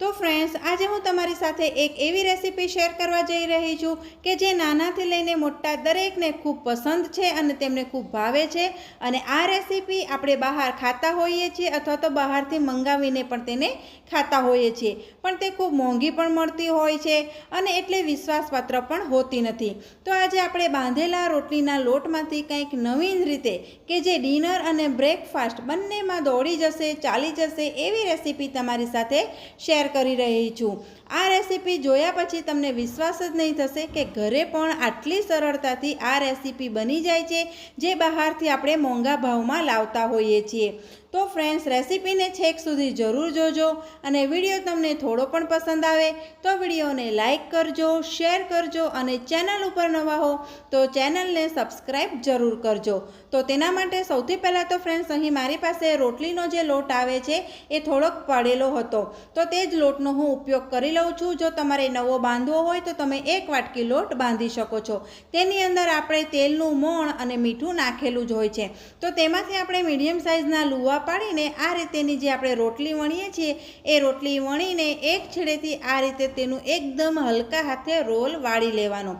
તો ફ્રેન્ડ્સ આજે હું તમારી સાથે એક એવી રેસીપી શેર કરવા જઈ રહી છું કે જે નાનાથી લઈને મોટા દરેકને ખૂબ પસંદ છે અને તેમને ખૂબ ભાવે છે. અને આ રેસીપી આપણે બહાર ખાતા હોઈએ છીએ અથવા તો બહારથી મંગાવીને પણ તેને ખાતા હોઈએ છીએ. પણ તે ખૂબ મોંઘી પણ મળતી હોય છે અને એટલે વિશ્વાસપાત્ર પણ હોતી નથી. તો આજે આપણે બાંધેલા રોટલીના લોટમાંથી કંઈક નવીન રીતે કે જે ડિનર અને બ્રેકફાસ્ટ બંનેમાં દોડી જશે, ચાલી જશે એવી રેસીપી તમારી સાથે શેર કરી રહી છું. આ રેસીપી જોયા પછી તમને વિશ્વાસ જ નહીં થશે કે ઘરે પણ આટલી સરળતાથી આ રેસીપી બની જાય છે, જે બહારથી આપણે મોંઘા ભાવમાં લાવતા હોઈએ છીએ. તો ફ્રેન્ડ્સ રેસીપીને છેક સુધી જરૂર જોજો અને વીડિયો તમને થોડો પણ પસંદ આવે તો વિડીયોને લાઇક કરજો શેર કરજો અને ચેનલ ઉપર નવા હો તો ચેનલને સબસ્ક્રાઈબ જરૂર કરજો. તો તેના માટે સૌથી પહેલાં તો ફ્રેન્ડ્સ અહીં મારી પાસે રોટલીનો જે લોટ આવે છે એ થોડોક પડેલો હતો. તો તે જ લોટનો હું ઉપયોગ કરી લઉં છું. જો તમારે નવો બાંધવો હોય તો તમે એક વાટકી લોટ બાંધી શકો છો. તેની અંદર આપણે તેલનું, મોણ અને મીઠું નાખેલું જ હોય છે. તો તેમાંથી આપણે મીડિયમ સાઇઝના લુવા પાડીને આ રીતેની જે આપણે રોટલી વણીએ છીએ, એ રોટલી વણીને એક છેડેથી આ રીતે તેનું એકદમ હલકા હાથે રોલ વાળી લેવાનો.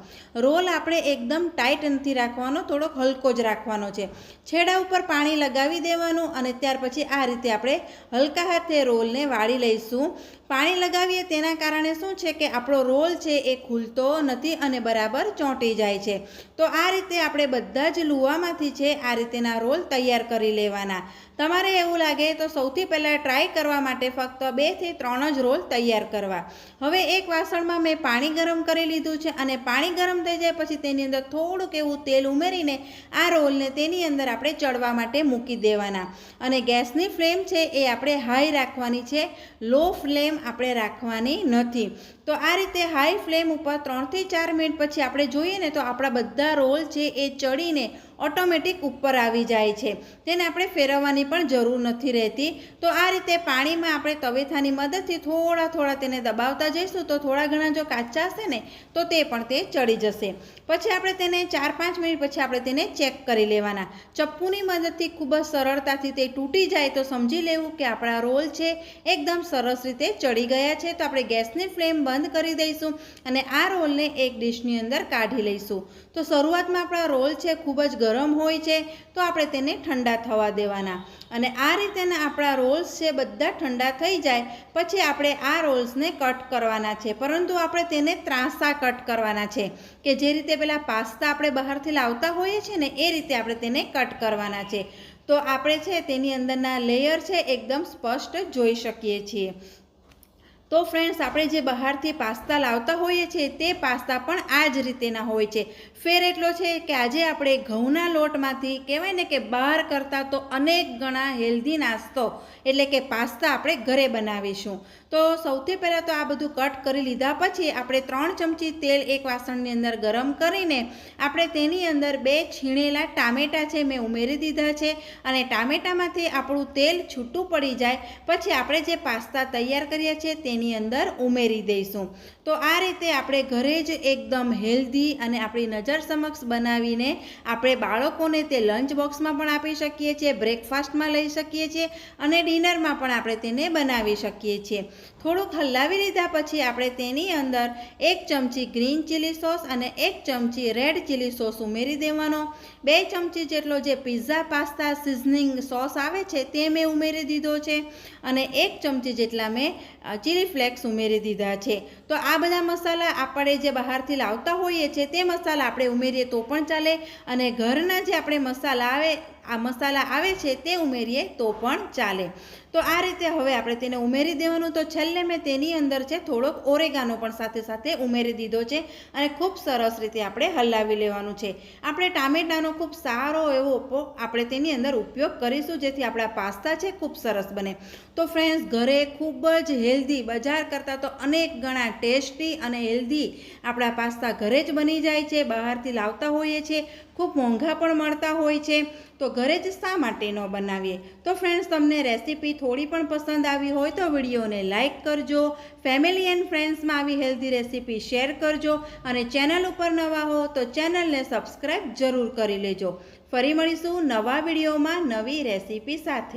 રોલ આપણે એકદમ ટાઈટ નથી રાખવાનો, થોડોક હલકો જ રાખવાનો છે. છેડા ઉપર પાણી લગાવી દેવાનું અને ત્યાર પછી આ રીતે આપણે હલકા હાથે રોલને વાળી લઈશું. પાણી લગાવીએ તેના કારણે શું છે કે આપણો રોલ છે એ ખુલતો નથી અને બરાબર ચોંટી જાય છે. તો આ રીતે આપણે બધા જ લુવામાંથી છે આ રીતેના રોલ તૈયાર કરી લેવાના. તમારે એવું લાગે તો સૌથી પહેલાં ટ્રાય કરવા માટે ફક્ત બેથી ત્રણ જ રોલ તૈયાર કરવા. હવે એક વાસણમાં મેં પાણી ગરમ કરી લીધું છે અને પાણી ગરમ થઈ જાય પછી તેની અંદર થોડુંક એવું તેલ ઉમેરીને આ રોલને તેની અંદર આપણે ચડવા માટે મૂકી દેવાના. અને ગેસની ફ્લેમ છે એ આપણે હાઈ રાખવાની છે. લો ફ્લેમ આપણે રાખવાની નથી. તો આ રીતે હાઈ ફ્લેમ ઉપર ત્રણથી ચાર મિનિટ પછી આપણે જોઈએ ને તો આપણા બધા રોલ છે એ ચડીને ઓટોમેટિક ઉપર આવી જાય છે. તેને આપણે ફેરવવાની પણ જરૂર નથી રહેતી. તો આ રીતે પાણીમાં આપણે તવેથાની મદદથી થોડા થોડા તેને દબાવતા જઈશું તો થોડા ઘણા જો કાચા હશે ને, તો તે પણ તે ચડી જશે. પછી આપણે તેને ચાર પાંચ મિનિટ પછી આપણે તેને ચેક કરી લેવાના. ચપ્પુની મદદથી ખૂબ જ સરળતાથી તે તૂટી જાય તો સમજી લેવું કે આપણા રોલ છે એકદમ સરસ રીતે ચડી ગયા છે. તો આપણે ગેસની ફ્લેમ બંધ કરી દઈશું અને આ રોલને એક ડિશની અંદર કાઢી લઈશું. તો શરૂઆતમાં આપણા રોલ છે ખૂબ જ ગરમ હોય છે, તો આપણે તેને ઠંડા થવા દેવાના. અને આ રીતેના આપણા રોલ્સ છે બધા ઠંડા થઈ જાય, પછી આપણે આ રોલ્સને કટ કરવાના છે. પરંતુ આપણે તેને ત્રાંસા કટ કરવાના છે, કે જે રીતે પેલા પાસ્તા આપણે બહારથી લાવતા હોઈએ છીએ ને, એ રીતે આપણે તેને કટ કરવાના છે. તો આપણે છે તેની અંદરના લેયર છે, એકદમ સ્પષ્ટ જોઈ શકીએ છીએ. તો ફ્રેન્ડ્સ આપણે જે બહારથી પાસ્તા લાવતા હોઈએ છીએ, તે પાસ્તા પણ આ જ રીતેના હોય છે. ફેર એટલો છે કે આજે આપણે ઘઉંના લોટમાંથી કહેવાય ને કે બહાર કરતાં તો અનેક ગણા હેલ્ધી નાસ્તો, એટલે કે પાસ્તા આપણે ઘરે બનાવીશું. તો સૌથી પહેલાં તો આ બધું કટ કરી લીધા પછી આપણે ત્રણ ચમચી તેલ એક વાસણની અંદર ગરમ કરીને આપણે તેની અંદર બે છીણેલા ટામેટાં છે મેં ઉમેરી દીધા છે, અને ટામેટામાંથી આપણું તેલ છૂટું પડી જાય. પછી આપણે જે પાસ્તા તૈયાર કર્યા છે તેની અંદર ઉમેરી દઈશું. તો આ રીતે આપણે ઘરે જ એકદમ હેલ્ધી અને આપણી નજર સમક્ષ બનાવીને આપણે બાળકોને તે લંચ બોક્સમાં પણ આપી શકીએ છીએ, બ્રેકફાસ્ટમાં લઈ શકીએ છીએ અને ડિનરમાં પણ આપણે તેને બનાવી શકીએ છીએ. થોડુંક હલાવી લીધા પછી આપણે તેની અંદર એક ચમચી ગ્રીન ચીલી સોસ અને એક ચમચી રેડ ચીલી સોસ ઉમેરી દેવાનો. બે ચમચી જેટલો જે પિઝા પાસ્તા સિઝનિંગ સોસ આવે છે તે મેં ઉમેરી દીધો છે અને એક ચમચી જેટલા મેં ચીલી ફ્લેક્સ ઉમેરી દીધા છે. તો આ બધા મસાલા આપણે જે બહારથી લાવતા હોઈએ છીએ તે મસાલા આપણે ઉમેરીએ તો પણ ચાલે અને ઘરના જે આપણે મસાલા આવે આ મસાલા આવે છે તે ઉમેરીએ તો પણ ચાલે. તો આ રીતે હવે આપણે તેને ઉમેરી દેવાનું. તો છેલ્લે મેં તેની અંદર છે થોડોક ઓરેગાનો પણ સાથે સાથે ઉમેરી દીધો છે અને ખૂબ સરસ રીતે આપણે હલાવી લેવાનું છે. આપણે ટામેટાનો ખૂબ સારો એવો આપણે તેની અંદર ઉપયોગ કરીશું જેથી આપણા પાસ્તા છે ખૂબ સરસ બને. તો ફ્રેન્ડ્સ ઘરે ખૂબ જ હેલ્ધી બજાર કરતાં તો અનેક ગણા ટેસ્ટી અને હેલ્ધી આપણા પાસ્તા ઘરે જ બની જાય છે, બહારથી લાવતા હોઈએ છીએ, ખૂબ મોંઘા પણ મળતા હોય છે. તો ઘરે જ શા માટે ન બનાવીએ? તો ફ્રેન્ડ્સ તમને રેસીપી થોડી પણ પસંદ આવી હોય તો વિડીયોને લાઇક કરજો. ફેમિલી એન્ડ ફ્રેન્ડ્સમાં આવી હેલ્ધી રેસીપી શેર કરજો. અને ચેનલ ઉપર નવા હો તો ચેનલને સબસ્ક્રાઈબ જરૂર કરી લેજો. ફરી મળીશું નવા વિડીયોમાં નવી રેસીપી સાથે.